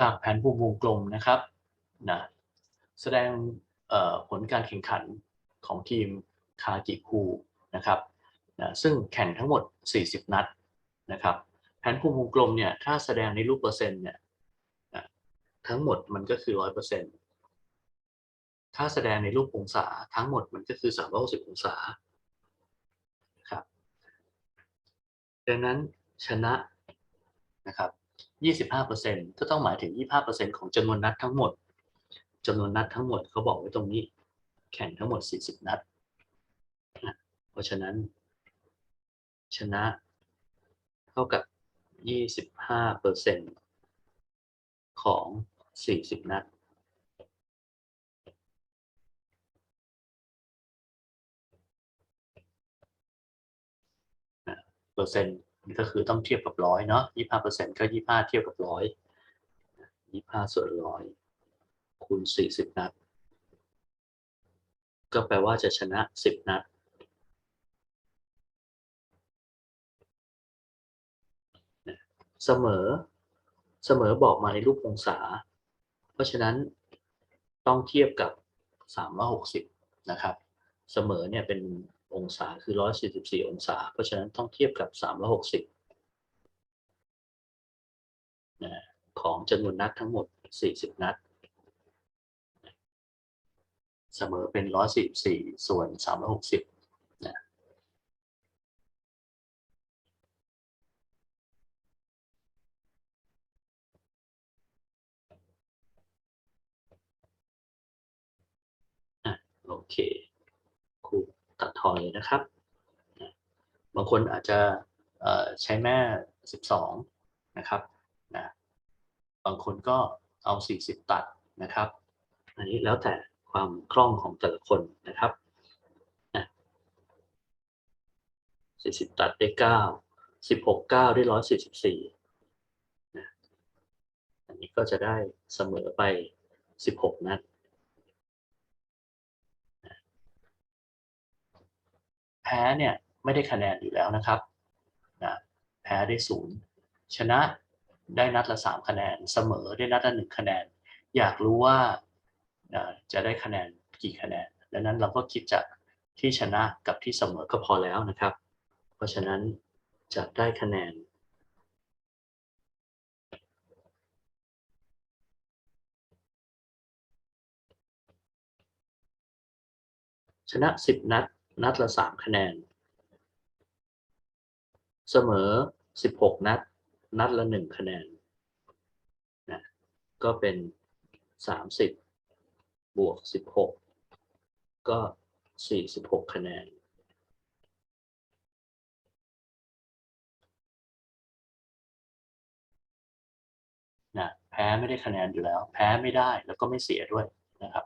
จากแผนภูมิวงกลมนะครับนะแสดงผลการแข่งขันของทีมคาจิคูนะครับนะซึ่งแข่งทั้งหมด 40 นัดนะครับแผนภูมิวงกลมเนี่ยถ้าแสดงในรูปเปอร์เซ็นต์เนี่ยนะทั้งหมดมันก็คือ 100%ถ้าแสดงในรูปองศาทั้งหมดมันก็คือ 360 องศานะครับดังนั้นชนะนะครับ 25%ก็ต้องหมายถึง 25%ของจำนวนนัดทั้งหมดจำนวนนัดทั้งหมดเขาบอกไว้ตรงนี้ แข่งทั้งหมด 40 นัด เพราะฉะนั้น ชนะ เท่ากับ 25%ของ 40 นัดเปอร์เซ็นต์ ก็คือต้องเทียบกับร้อยเนาะยี่ห้าเปอร์เซ็นต์ก็ยี่ห้าเทียบกับร้อยยี่ห้าส่วนร้อยคูณสี่สิบนัด ก็แปลว่าจะชนะสิบนัด เสมอเสมอบอกมาในรูปองศา เพราะฉะนั้นต้องเทียบกับสามร้อยหกสิบนะครับ เสมอเนี่ยเป็น องศาคือ 144 องศา เพราะฉะนั้นต้องเทียบกับ 360นะของจำนวนนัดทั้งหมด 40 นัด เสมอเป็น 144 ส่วน 360นะอะโอเค ตัดทอนเลยนะครับ บางคนอาจจะเอ่อใช้แม่ 12 นะครับนะบางคนก็เอา 40 ตัดนะครับ อันนี้แล้วแต่ความคล่องของแต่ละคนนะครับนะ40 ตัดได้ 9 16 9 ได้ 144นะอันนี้ก็จะได้เสมอไป 16 นัด แพ้เนี่ยไม่ได้คะแนนอยู่แล้วนะครับนะแพ้ได้ศูนย์ชนะได้นัดละสามคะแนนเสมอได้นัดละหนึ่งคะแนน อยากรู้ว่านะจะได้คะแนนกี่คะแนนดังนั้นเราก็คิดจากที่ชนะกับที่เสมอก็พอแล้วนะครับ เพราะฉะนั้นจะได้คะแนน ชนะสิบนัด นัดละสามคะแนน เสมอสิบหกนัด นัดละหนึ่งคะแนนนะก็เป็นสามสิบบวกสิบหกก็สี่สิบหกคะแนนนะแพ้ไม่ได้คะแนนอยู่แล้ว แพ้ไม่ได้แล้วก็ไม่เสียด้วยนะครับ